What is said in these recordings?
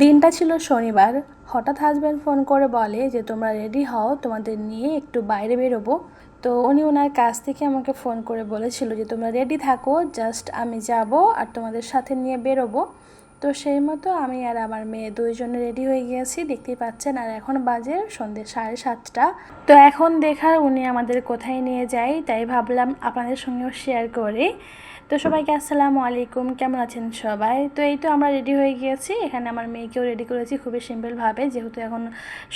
দিনটা ছিল শনিবার। হঠাৎ হাজব্যান্ড ফোন করে বলে যে, তোমরা রেডি হও, তোমাদের নিয়ে একটু বাইরে বেরোবো। তো উনি ওনার কাছ থেকে আমাকে ফোন করে বলেছিল যে, তোমরা রেডি থাকো জাস্ট আমি যাব আর তোমাদের সাথে নিয়ে বেরোবো। তো সেই মতো আমি আর আমার মেয়ে দুইজনে রেডি হয়ে গিয়েছি, দেখতেই পাচ্ছেন। আর এখন বাজে সন্ধ্যে সাড়ে সাতটা। তো এখন দেখার উনি আমাদের কোথায় নিয়ে যায়, তাই ভাবলাম আপনাদের সঙ্গেও শেয়ার করি। তো সবাইকে আসসালামু আলাইকুম, কেমন আছেন সবাই? তো এই তো আমরা রেডি হয়ে গিয়েছি। এখানে আমার মেয়েকেও রেডি করেছি খুবই সিম্পলভাবে যেহেতু এখন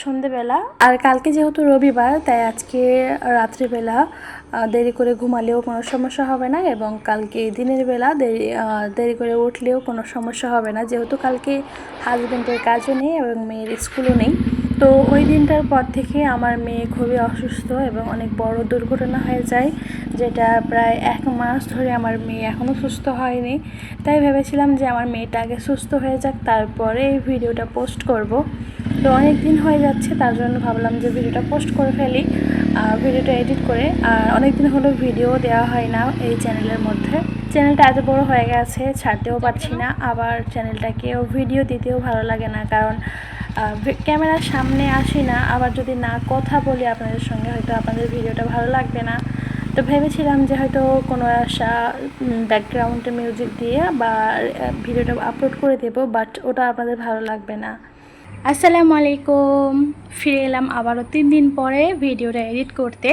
সন্ধেবেলা। আর কালকে যেহেতু রবিবার, তাই আজকে রাত্রিবেলা দেরি করে ঘুমালেও কোনো সমস্যা হবে না এবং কালকে দিনের বেলা দেরি দেরি করে উঠলেও কোনো সমস্যা হবে না। যেহেতু কালকে হাজব্যান্ডের কাজও নেই এবং মেয়ের স্কুলও নেই। তো ওই দিনটার পর থেকে আমার মেয়ে খুবই অসুস্থ এবং অনেক বড় দুর্ঘটনা হয়ে যায়, যেটা প্রায় এক মাস ধরে আমার মেয়ে এখনও সুস্থ হয়নি। তাই ভেবেছিলাম যে আমার মেয়েটা আগে সুস্থ হয়ে যাক, তারপরে এই ভিডিওটা পোস্ট করব। তো অনেক দিন হয়ে যাচ্ছে, তার জন্য ভাবলাম যে ভিডিওটা পোস্ট করে ফেলি ভিডিওটা এডিট করে। আর অনেক দিন হলো ভিডিও দেওয়া হয় না এই চ্যানেলের মধ্যে। চ্যানেলটা এত বড় হয়ে গেছে, ছাড়তেও পারছি না। আবার চ্যানেলটাকেও ভিডিও দিতেও ভালো লাগে না, কারণ ক্যামেরার সামনে আসি না, আবার যদি না কথা বলি আপনাদের সঙ্গে, হয়তো আপনাদের ভিডিওটা ভালো লাগবে না। তো ভেবেছিলাম যে হয়তো কোনো আশা ব্যাকগ্রাউন্ডে মিউজিক দিয়ে বা ভিডিওটা আপলোড করে দেবো বাট ওটা আপনাদের ভালো লাগবে না। আসসালামু আলাইকুম। ফিরে এলাম আবারও তিন দিন পরে ভিডিওটা এডিট করতে।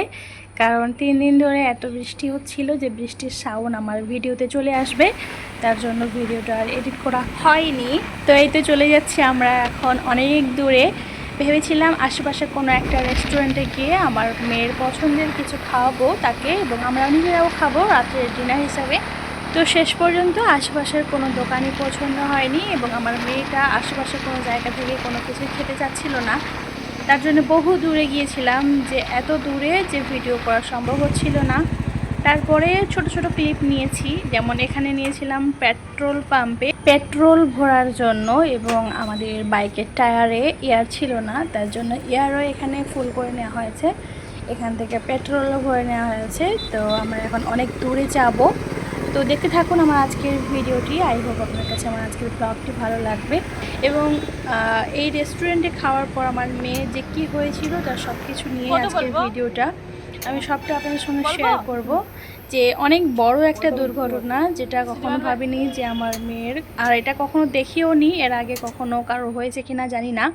কারণ তিন দিন ধরে এত বৃষ্টি হচ্ছিল যে বৃষ্টির সাউন্ড আমার ভিডিওতে চলে আসবে। তার জন্য ভিডিওটা আর এডিট করা হয়নি। তো এই তো চলে যাচ্ছি আমরা এখন অনেক দূরে। ভেবেছিলাম আশেপাশে কোনো একটা রেস্টুরেন্টে গিয়ে আমার মেয়ের পছন্দের কিছু খাওয়াবো তাকে এবং আমরা নিজেরাও খাব রাত্রের ডিনার হিসাবে। তো শেষ পর্যন্ত আশেপাশের কোনো দোকানই পছন্দ হয়নি এবং আমার মেয়েটা আশেপাশের কোনো জায়গা থেকে কোনো কিছু খেতে চাচ্ছিল না। তার জন্য বহু দূরে গিয়েছিলাম যে এত দূরে যে ভিডিও করা সম্ভব হচ্ছিল না। তারপরে ছোট ছোট ক্লিপ নিয়েছি, যেমন এখানে নিয়েছিলাম পেট্রোল পাম্পে। পেট্রোল ভরার জন্য এবং আমাদের বাইকের টায়ারে এয়ার ছিল না, তার জন্য এয়ারও এখানে ফুল করে নেওয়া হয়েছে। এখান থেকে পেট্রোলও ভরে নেওয়া হয়েছে, তো আমরা এখন অনেক দূরে যাব। তো দেখতে থাকুন আমার আজকের ভিডিওটি। আই হোপ আপনার কাছে আমার আজকের ব্লগটি ভালো লাগবে। এবং এই রেস্টুরেন্টে খাওয়ার পর আমার মেয়ে যে কি হয়েছিল তার সব কিছু নিয়ে আজকের ভিডিওটা আমি সবটা আপনাদের সঙ্গে শেয়ার করব। যে অনেক বড় একটা দুর্ঘটনা যেটা কখনো ভাবিনি যে আমার মেয়ের আর এটা কখনো দেখিও নি এর আগে কখনো কারও হয়েছে কিনা জানি না।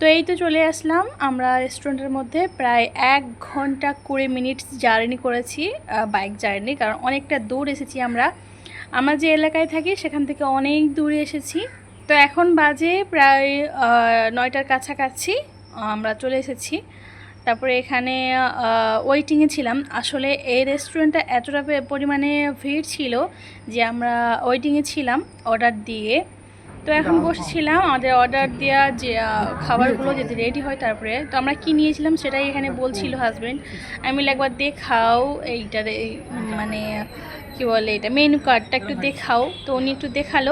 তো এই তো চলে আসলাম। আমরা রেস্টুরেন্টের মধ্যে প্রায় এক ঘণ্টা কুড়ি মিনিট জার্নি করেছি বাইক জার্নি কারণ অনেকটা দূর এসেছি আমরা। আমরা যে এলাকায় থাকি, সেখান থেকে অনেক দূরে এসেছি। তো এখন বাজে প্রায় নয়টার কাছাকাছি আমরা চলে এসেছি। তারপরে এখানে ওয়েটিংয়ে ছিলাম। আসলে এই রেস্টুরেন্টটা এতটা পরিমাণে ভিড় ছিল যে আমরা ওয়েটিংয়ে ছিলাম অর্ডার দিয়ে। তো এখন বসেছিলাম আমাদের অর্ডার দেওয়া যে খাবারগুলো যদি রেডি হয় তারপরে। তো আমরা কি নিয়েছিলাম সেটাই এখানে বলছিল হাজব্যান্ড আমি একবার দেখাও এইটার এই মানে কি বলে এটা মেনু কার্ডটা একটু দেখাও। তো উনি একটু দেখাল।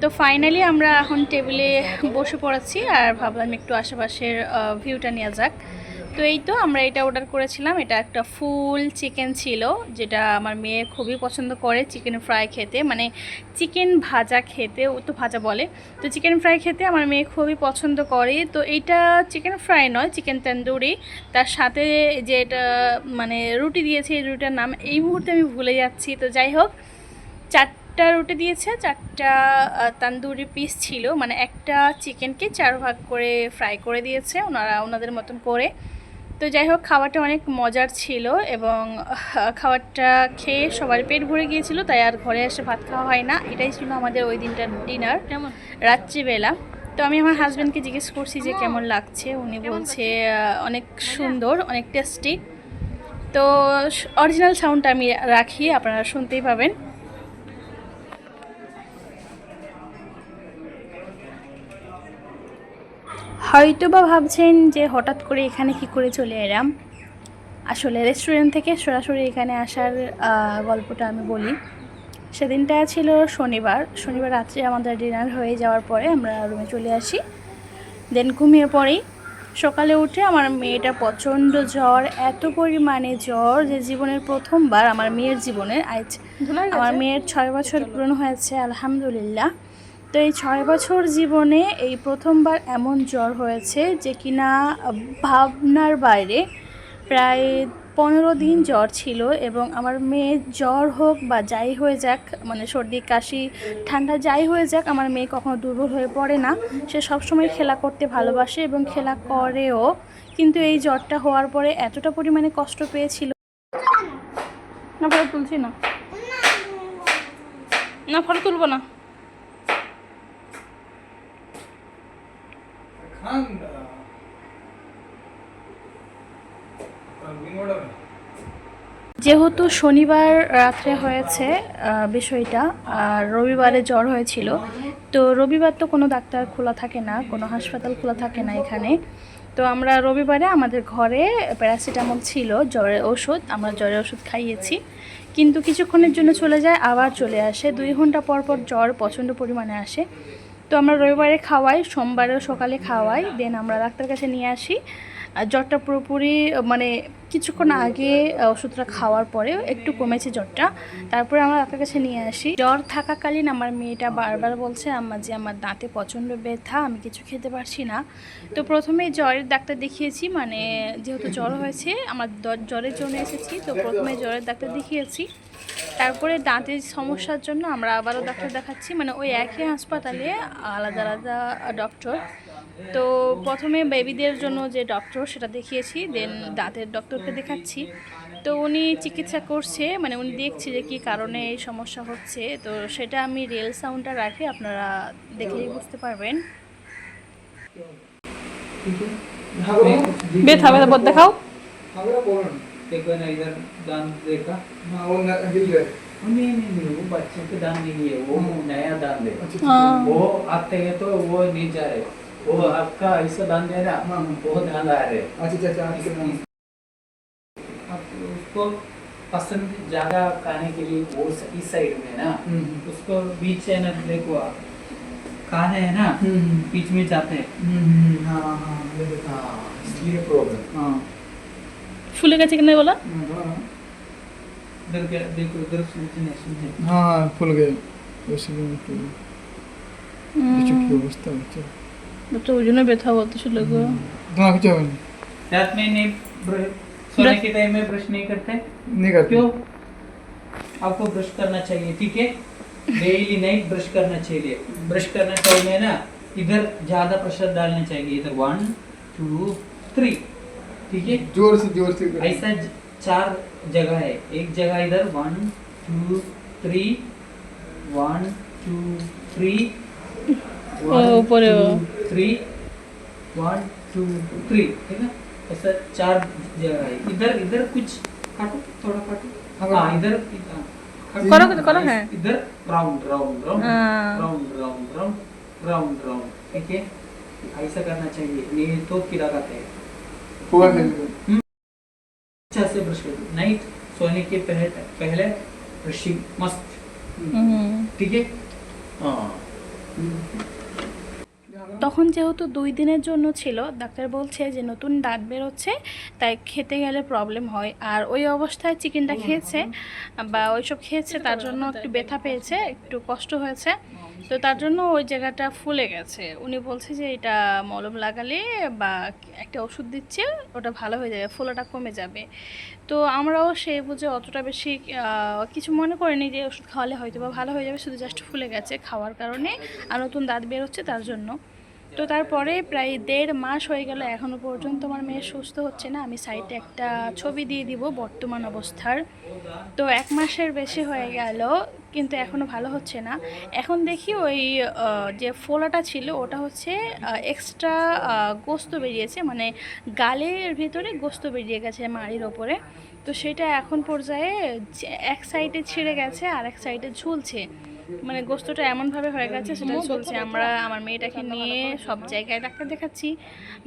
তো ফাইনালি আমরা এখন টেবিলে বসে পড়াচ্ছি আর ভাবলাম একটু আশেপাশের ভিউটা নেওয়া যাক। তো এই তো আমরা এটা অর্ডার করেছিলাম। এটা একটা ফুল চিকেন ছিল, যেটা আমার মেয়ে খুবই পছন্দ করে চিকেন ফ্রাই খেতে। মানে চিকেন ভাজা খেতে, ও তো ভাজা বলে। তো চিকেন ফ্রাই খেতে আমার মেয়ে খুবই পছন্দ করে। তো এইটা চিকেন ফ্রাই নয় চিকেন তন্দুরি তার সাথে যে এটা মানে রুটি দিয়েছে, এই রুটিটার নাম, এই মুহূর্তে আমি ভুলে যাচ্ছি। তো যাই হোক চারটা রুটি দিয়েছে চারটা তান্দুরি পিস ছিল মানে একটা চিকেনকে চার ভাগ করে ফ্রাই করে দিয়েছে ওনারা ওনাদের মতন করে। তো যাই হোক খাবারটা অনেক মজার ছিল এবং খাবারটা খেয়ে সবার পেট ভরে গিয়েছিল তাই আর ঘরে এসে ভাত খাওয়া হয় না। এটাই ছিল আমাদের ওই দিনটার ডিনার কেমন? রাত্রিবেলা। তো আমি আমার হাজব্যান্ডকে জিজ্ঞেস করছি যে কেমন লাগছে? উনি বলছে অনেক সুন্দর অনেক টেস্টি তো অরিজিনাল সাউন্ডটা আমি রাখি আপনারা শুনতেই পাবেন। হয়তো বা ভাবছেন যে হঠাৎ করে এখানে কি করে চলে এলাম। আসলে রেস্টুরেন্ট থেকে সরাসরি এখানে আসার গল্পটা আমি বলি। সেদিনটা ছিল শনিবার। শনিবার রাত্রে আমাদের ডিনার হয়ে যাওয়ার পরে আমরা রুমে চলে আসি। দেন ঘুমিয়ে পড়ি। সকালে উঠে আমার মেয়েটা প্রচণ্ড জ্বর এত পরিমাণে জ্বর যে জীবনের প্রথমবার আমার মেয়ের জীবনের আজ আমার মেয়ের ছয় বছর পূরণ হয়েছে আলহামদুলিল্লাহ। তো এই ছয় বছর জীবনে এই প্রথমবার এমন জ্বর হয়েছে যে কিনা ভাবনার বাইরে প্রায় পনেরো দিন জ্বর ছিল এবং আমার মেয়ে জ্বর হোক বা যাই হয়ে যাক মানে সর্দি, কাশি, ঠান্ডা যাই হয়ে যাক, আমার মেয়ে কখনো দুর্বল হয়ে পড়ে না। সে সবসময় খেলা করতে ভালোবাসে এবং খেলা করেও, কিন্তু এই জ্বরটা হওয়ার পরে এতটা পরিমাণে কষ্ট পেয়েছিল। না ফটো তুলছি না। না ফটো তুলবো না। যেহেতু শনিবার রাত্রে হয়েছে বিষয়টা, আর রবিবারে জ্বর হয়েছিল, তো রবিবার তো কোনো ডাক্তার খোলা থাকে না, কোনো হাসপাতাল খোলা থাকে না এখানে। তো আমরা রবিবারে আমাদের ঘরে প্যারাসিটামল ছিল, জ্বরের ওষুধ, আমরা জ্বরের ওষুধ খাইয়েছি। কিন্তু কিছুক্ষণের জন্য চলে যায়, আবার চলে আসে। দুই ঘণ্টা পর পর জ্বর প্রচণ্ড পরিমাণে আসে। তো আমরা রবিবারে খাওয়াই, সোমবারেও সকালে খাওয়াই দেন আমরা ডাক্তার কাছে নিয়ে আসি। আর জ্বরটা পুরোপুরি মানে কিছুক্ষণ আগে ওষুধটা খাওয়ার পরে একটু কমেছে জ্বরটা। তারপরে আমরা ডাক্তার কাছে নিয়ে আসি। জ্বর থাকাকালীন আমার মেয়েটা বারবার বলছে আমার যে আমার দাঁতে প্রচণ্ড ব্যথা, আমি কিছু খেতে পারছি না। তো প্রথমে জ্বরের ডাক্তার দেখিয়েছি মানে যেহেতু জ্বর হয়েছে, আমার জ্বরের জন্য এসেছি, তো প্রথমে জ্বরের ডাক্তার দেখিয়েছি। তারপরে দাঁতের সমস্যার জন্য আমরা আবারও ডাক্তার দেখাচ্ছি। মানে ওই একই হাসপাতালে আলাদা আলাদা ডক্টর। তো প্রথমে বেবিদের জন্য যে ডক্টর সেটা দেখিয়েছি দেন দাঁতের ডক্টরকে দেখাচ্ছি। তো উনি চিকিৎসা করছে মানে উনি দেখছে যে কী কারণে এই সমস্যা হচ্ছে। তো সেটা আমি রিয়েল সাউন্ডটা রাখি আপনারা দেখলেই বুঝতে পারবেন। ব্যথা ব্যথা দেখাও। देखो ना इधर दान देखा। हाँ वो ना हिल गए। हाँ, नहीं नहीं नहीं वो बच्चे के दान नहीं है वो हाँ। नया दान दे हाँ। वो आते हैं तो वो नहीं जा रहे। वो हाँ। आपका ऐसा दान दे रहा हाँ। वो दान आ रहे। अच्छा अच्छा, अच्छा, अच्छा। आप उसको पसंद ज़्यादा खाने के लिए वो इस साइड में ना हम्म, हम्म। उसको बीच है ना देखो आप। खाने है ना हम्म, बीच में जाते हैं। हाँ हाँ हाँ इसलिए प्रॉब्लम हाँ। ফুলে গেছে কিনা বলা? इधर क्या देखो इधर फ्लैटिनेशन है हाँ हाँ फूल गए वैसे भी मैं फूल बच्चों की अवस्था बच्चों बच्चों उजने बैठा हुआ तो शुरू गया तुम्हारा कुछ हो रात में नहीं सोने के टाइम में ब्रश नहीं करते नहीं करते क्यों? आपको ब्रश करना चाहिए ठीक है? डेली नाइट ब्रश करना चाहिए। ब्रश करना टाइम है ना? इधर ज़्यादा प्रेशर डालना चाहिए। इधर वन टू थ्री ठीक है? ज़ोर से ज़ोर से ऐसा चार जगह है। एक जगह इधर one two three one two three ऊपर थ्री वन टू थ्री ठीक है ऐसा चार जगह है। इधर इधर कुछ काटो थोड़ा काटो। हाँ, हाँ इधर हाँ, करो, करो, है। इधर राउंड राउंड राउंड हाँ। Round round round round round ठीक है? ऐसा करना चाहिए। नहीं तो कीड़ा खाते हैं। पूरा खेल लो। अच्छा से ब्रश कर नाइट सोने के पहले पहले ब्रशिंग मस्त ठीक है हाँ তখন যেহেতু দুই দিনের জন্য ছিল ডাক্তার বলছে যে নতুন দাঁত বেরোচ্ছে তাই খেতে গেলে প্রবলেম হয় আর ওই অবস্থায় চিকেনটা খেয়েছে বা ওইসব খেয়েছে তার জন্য একটু ব্যথা পেয়েছে একটু কষ্ট হয়েছে তো তার জন্য ওই জায়গাটা ফুলে গেছে। উনি বলছে যে এটা মলম লাগালে বা একটা ওষুধ দিচ্ছে, ওটা ভালো হয়ে যাবে, ফোলাটা কমে যাবে। তো আমরাও সেই বুঝে অতটা বেশি কিছু মনে করিনি যে ওষুধ খাওয়ালে হয়তো বা ভালো হয়ে যাবে, শুধু জাস্ট ফুলে গেছে খাওয়ার কারণে। আর নতুন দাঁত বেরোচ্ছে তার জন্য। তো তারপরে প্রায় দেড় মাস হয়ে গেল এখনও পর্যন্ত আমার মেয়ে সুস্থ হচ্ছে না। আমি সাইটে একটা ছবি দিয়ে দিব বর্তমান অবস্থার। তো এক মাসের বেশি হয়ে গেল, কিন্তু এখনও ভালো হচ্ছে না। এখন দেখি ওই যে ফোলাটা ছিল ওটা হচ্ছে এক্সট্রা গোস্ত বেরিয়েছে। মানে গালের ভিতরে গোস্ত বেরিয়ে গেছে মাড়ির ওপরে। তো সেটা এখন পর্যায়ে এক সাইডে ছিঁড়ে গেছে আর এক সাইডে ঝুলছে। মানে গোস্তটা এমনভাবে হয়ে গেছে সেটা চলছে। আমরা আমার মেয়েটাকে নিয়ে সব জায়গায় ডাক্তার দেখাচ্ছি।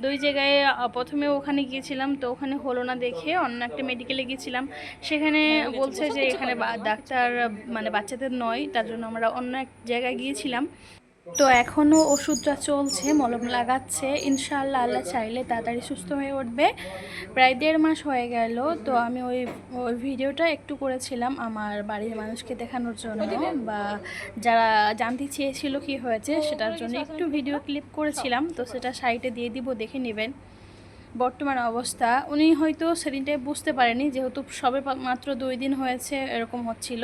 দুই জায়গায় প্রথমে ওখানে গিয়েছিলাম, তো ওখানে হলো না দেখে অন্য একটা মেডিকেলে গিয়েছিলাম। সেখানে বলছে যে এখানে ডাক্তার মানে বাচ্চাদের নয়, তার জন্য আমরা অন্য এক জায়গায় গিয়েছিলাম। তো এখনও ওষুধটা চলছে, মলম লাগাচ্ছে। ইনশাল্লাহ আল্লাহ চাইলে তাড়াতাড়ি সুস্থ হয়ে উঠবে। প্রায় দেড় মাস হয়ে গেল, তো আমি ওই ওই ভিডিওটা একটু করেছিলাম আমার বাড়ির মানুষকে দেখানোর জন্য বা যারা জানতে চেয়েছিল কি হয়েছে সেটার জন্য একটু ভিডিও ক্লিপ করেছিলাম। তো সেটা সাইটে দিয়ে দিব, দেখে নেবেন। বর্তমান অবস্থা, উনি হয়তো সেদিনটাই বুঝতে পারেনি, যেহেতু সবে মাত্র দুই দিন হয়েছে, এরকম হচ্ছিল।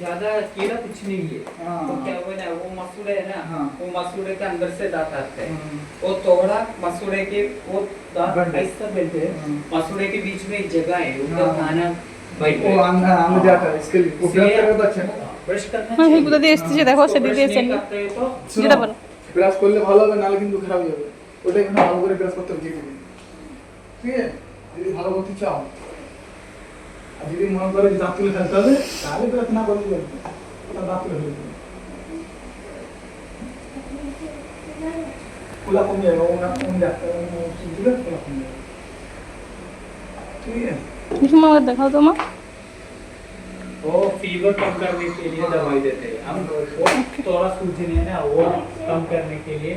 ज्यादा कीड़ा कुछ नहीं है हाँ। तो क्या हुआ ना वो मसूड़े है ना हाँ। वो मसूड़े के अंदर से दांत आते हैं हाँ। वो तोड़ा मसूड़े के वो दांत बंद। ऐसा बैठे हैं हाँ। मसूड़े के बीच में एक जगह है उधर हाँ। खाना बैठ वो अंदर अंदर जाता है इसके लिए वो ब्रश करेगा तो अच्छा है ब्रश करना হ্যাঁ चाहिए। কোথা দিয়ে এসেছে দেখো उसको সেদিকে brush नहीं এসেনি करते हो तो যেটা বলো ব্রাশ করলে ভালো হবে নাহলে কিন্তু খারাপ হয়ে যাবে ওটাই কিন্তু ভালো করে ব্রাশ করতে হবে যেদিন ঠিক আছে যদি ভালো করতে চাও আর যদি মনে করে যে দাঁত তুলে ফেলতে হবে তাহলে ব্রাশ না করলে চলবে ওটা দাঁত তুলে ফেলতে হবে ফুলা কম যাবে ও না কম যাবে ও দিলে ফুলা কম যাবে ঠিক আছে বিষ্ণু আমাকে দেখাও তো মা वो फीवर कम करने के लिए दवाई देते हैं हम वो थोड़ा सूजने है ना वो कम करने के लिए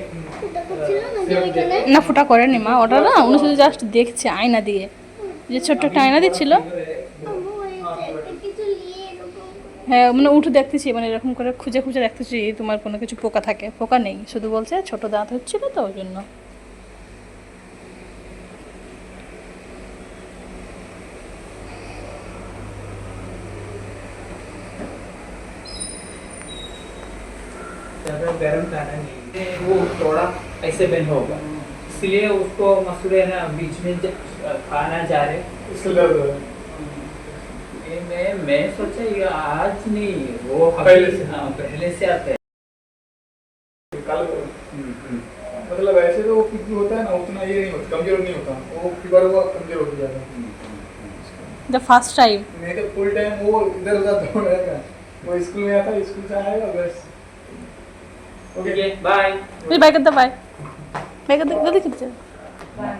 सिरप देते हैं। না ফুটা করেনি মা ওটা না উনি শুধু জাস্ট দেখছে আয়না দিয়ে যে ছোট্ট একটা আয়না দিচ্ছিল হ্যাঁ মানে উঠে দেখতেছি মানে এরকম করে খুঁজে খুঁজে দেখতেছি তোমার কোনো কিছু পোকা থাকে পোকা নেই শুধু বলছে ছোট দাঁত হচ্ছিল তো ওই জন্য ज्यादा गर्म खाना नहीं वो थोड़ा ऐसे बेंड होगा इसलिए उसको मसूरे है ना बीच में ज- खाना जा रहे इसके दर्द हो रहा है ये मैं मैं सोचा ये आज नहीं वो पहले से। हाँ पहले से आता है। कल मतलब ऐसे तो वो कुछ भी होता है ना उतना ये नहीं होता कमज़ोर नहीं होता। वो बार वो कमज़ोर हो जाता है। द फ़र्स्ट टाइम मैं तो फुल टाइम वो इधर उधर दौड़ रहा था। वो स्कूल में आता स्कूल से आएगा बस। ओके बाय फिर बाय करता बाय मैं करता करते कितने बाय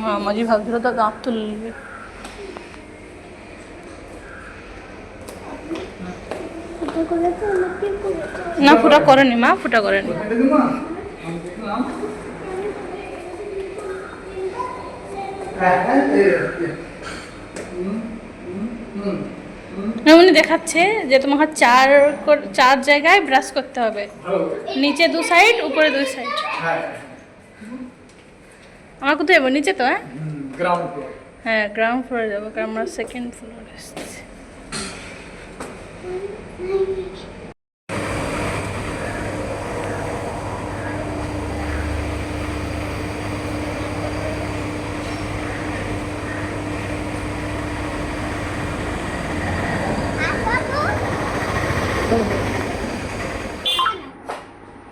हाँ मजी भाग तो आप तो ले না ফুটা করেনি মা ফুটা করেনি। উনি দেখাচ্ছে যে তোমাকে চার চার জায়গায় ব্রাশ করতে হবে। নিচে দু সাইড উপরে দুই সাইড আমার কোথায় যাব? নিচে তো হ্যাঁ? হ্যাঁ গ্রাউন্ড ফ্লোরে যাব কারণ আমরা সেকেন্ড ফ্লোরে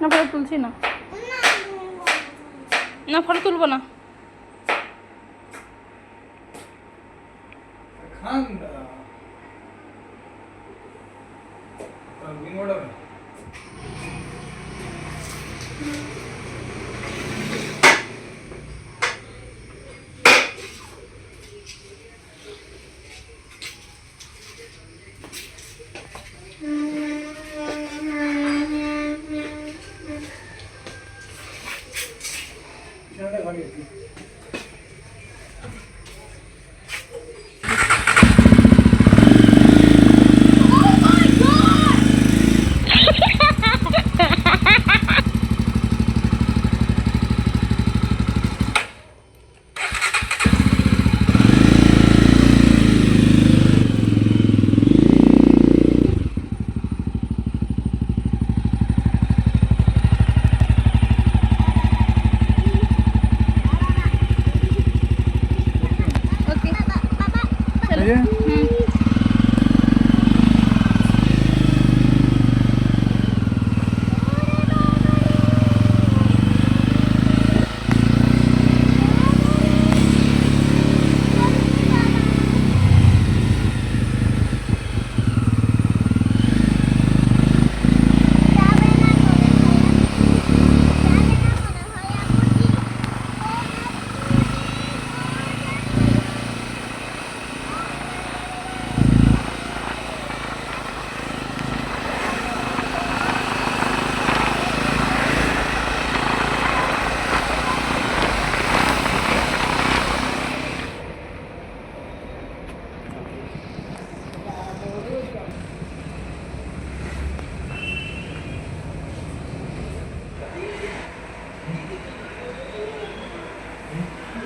না ফটো তুলছি না। না ফটো তুলবো না।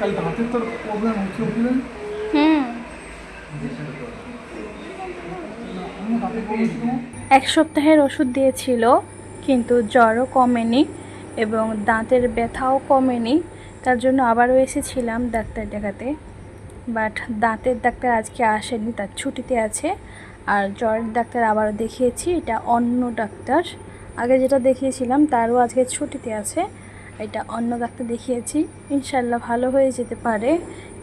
দাঁতের তোর প্রবলেম হচ্ছে বুঝলেন এক সপ্তাহের ওষুধ দিয়েছিল, কিন্তু জ্বরও কমেনি এবং দাঁতের ব্যথাও কমেনি। তার জন্য আবারও এসেছিলাম ডাক্তার দেখাতে, বাট দাঁতের ডাক্তার আজকে আসেনি তার ছুটিতে আছে। আর জ্বরের ডাক্তার আবারও দেখিয়েছি, এটা অন্য ডাক্তার। আগে যেটা দেখিয়েছিলাম, তারও আজকে ছুটিতে আছে। এটা অন্য ডাক্তার দেখিয়েছি। ইনশাল্লাহ ভালো হয়ে যেতে পারে।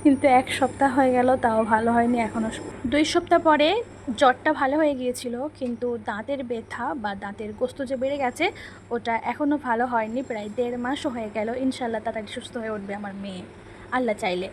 কিন্তু এক সপ্তাহ হয়ে গেল, তাও ভালো হয়নি এখনও দুই সপ্তাহ পরে জ্বরটা ভালো হয়ে গিয়েছিল, কিন্তু দাঁতের ব্যথা বা দাঁতের গোস্ত যে বেড়ে গেছে, ওটা এখনও ভালো হয়নি। প্রায় দেড় মাসও হয়ে গেল ইনশাল্লাহ তাড়াতাড়ি সুস্থ হয়ে উঠবে আমার মেয়ে। আল্লাহ চাইলে।